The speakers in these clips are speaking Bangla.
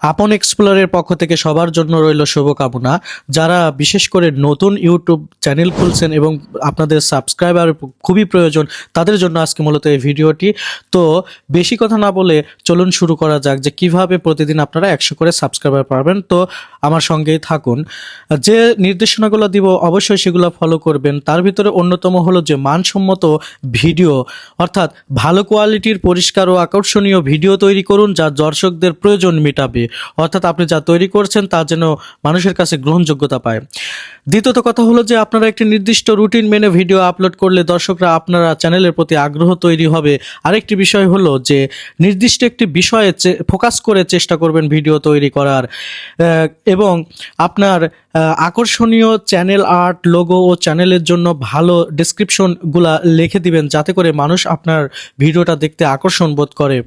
আপন এক্সপ্লোরের পক্ষ থেকে সবার জন্য রইল শুভকামনা। যারা বিশেষ করে নতুন ইউটিউব চ্যানেল খুলছেন এবং আপনাদের সাবস্ক্রাইবার খুবই প্রয়োজন, তাদের জন্য আজকে মূলত এই ভিডিওটি। তো বেশি কথা না বলে চলুন শুরু করা যাক যে কীভাবে প্রতিদিন আপনারা একশো করে সাবস্ক্রাইবার পাবেন। তো আমার সঙ্গেই থাকুন। যে নির্দেশনাগুলো দিব অবশ্যই সেগুলো ফলো করবেন। তার ভিতরে অন্যতম হলো যে মানসম্মত ভিডিও, অর্থাৎ ভালো কোয়ালিটির পরিষ্কার ও আকর্ষণীয় ভিডিও তৈরি করুন যা দর্শকদের প্রয়োজন মেটাবে। অর্থাৎ আপনি যা তৈরি করছেন তা যেন মানুষের কাছে গ্রহণযোগ্যতা পায়। দ্বিতীয়ত কথা হলো যে আপনারা একটি নির্দিষ্ট রুটিন মেনে ভিডিও আপলোড করলে দর্শকরা আপনারা চ্যানেলের প্রতি আগ্রহ তৈরি হবে। আরেকটি বিষয় হলো যে নির্দিষ্ট একটি বিষয়ে ফোকাস করে চেষ্টা করবেন ভিডিও তৈরি করার। এবং আপনার আকর্ষণীয় চ্যানেল আর্ট লোগো ও চ্যানেলের জন্য ভালো ডেসক্রিপশনগুলা লিখে দিবেন যাতে করে মানুষ আপনার ভিডিওটা দেখতে আকর্ষণ বোধ করে।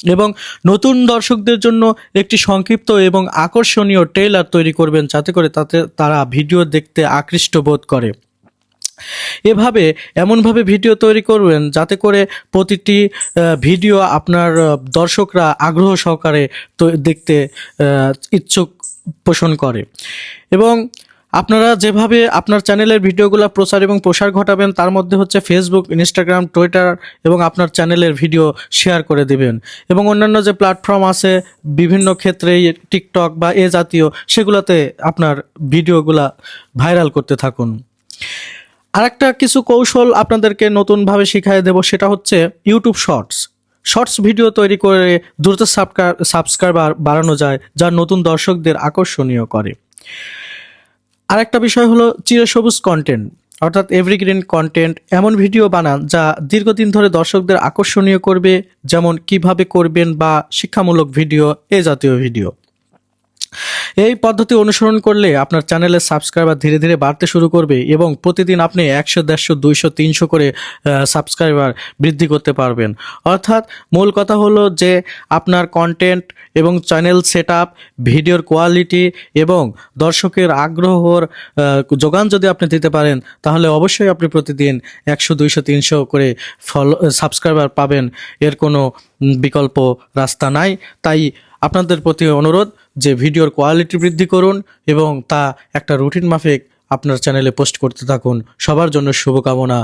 এবং নতুন দর্শকদের জন্য একটি সংক্ষিপ্ত এবং আকর্ষণীয় ট্রেলার তৈরি করবেন যাতে করে তাতে তারা ভিডিও দেখতে আকৃষ্ট বোধ করে। এভাবে, এমনভাবে ভিডিও তৈরি করবেন যাতে করে প্রতিটি ভিডিও আপনার দর্শকরা আগ্রহ সহকারে দেখতে ইচ্ছুক পোষণ করে। এবং আপনারা যেভাবে আপনার চ্যানেলের ভিডিওগুলো প্রচার এবং প্রসার ঘটাবেন, তার মধ্যে হচ্ছে ফেসবুক ইনস্টাগ্রাম টুইটার এবং আপনার চ্যানেলের ভিডিও শেয়ার করে দিবেন। এবং অন্যান্য যে প্ল্যাটফর্ম আছে, বিভিন্ন ক্ষেত্রে টিকটক বা এ জাতীয়, সেগুলোতে আপনার ভিডিওগুলা ভাইরাল করতে থাকুন। আরেকটা কিছু কৌশল আপনাদেরকে নতুনভাবে শিখাই দেব, সেটা হচ্ছে ইউটিউব শর্টস শর্টস ভিডিও তৈরি করে দ্রুত সাবস্ক্রাইবার বাড়ানো যায়, যা নতুন দর্শকদের আকর্ষণীয় করে। আরেকটা বিষয় হলো চিরসবুজ কন্টেন্ট অর্থাৎ এভরিগ্রিন কন্টেন্ট এমন ভিডিও বানান যা দীর্ঘদিন ধরে দর্শকদের আকর্ষণীয় করবে, যেমন কীভাবে করবেন বা শিক্ষামূলক ভিডিও এ জাতীয় ভিডিও এই পদ্ধতি অনুসরণ করলে আপনার চ্যানেলের সাবস্ক্রাইবার ধীরে ধীরে বাড়তে শুরু করবে এবং প্রতিদিন আপনি একশো, দেড়শো, দুইশো, তিনশো করে সাবস্ক্রাইবার বৃদ্ধি করতে পারবেন। অর্থাৎ মূল কথা হলো যে আপনার কন্টেন্ট এবং চ্যানেল সেট আপ ভিডিওর কোয়ালিটি এবং দর্শকের আগ্রহর যোগান যদি আপনি দিতে পারেন, তাহলে অবশ্যই আপনি প্রতিদিন একশো, দুইশো, তিনশো করে ফলো সাবস্ক্রাইবার পাবেন। এর কোনো বিকল্প রাস্তা নাই। তাই আপনাদের প্রতি অনুরোধ যে ভিডিওর কোয়ালিটি বৃদ্ধি করুন এবং তা একটা রুটিন মাফিক আপনার চ্যানেলে পোস্ট করতে থাকুন। সবার জন্য শুভকামনা।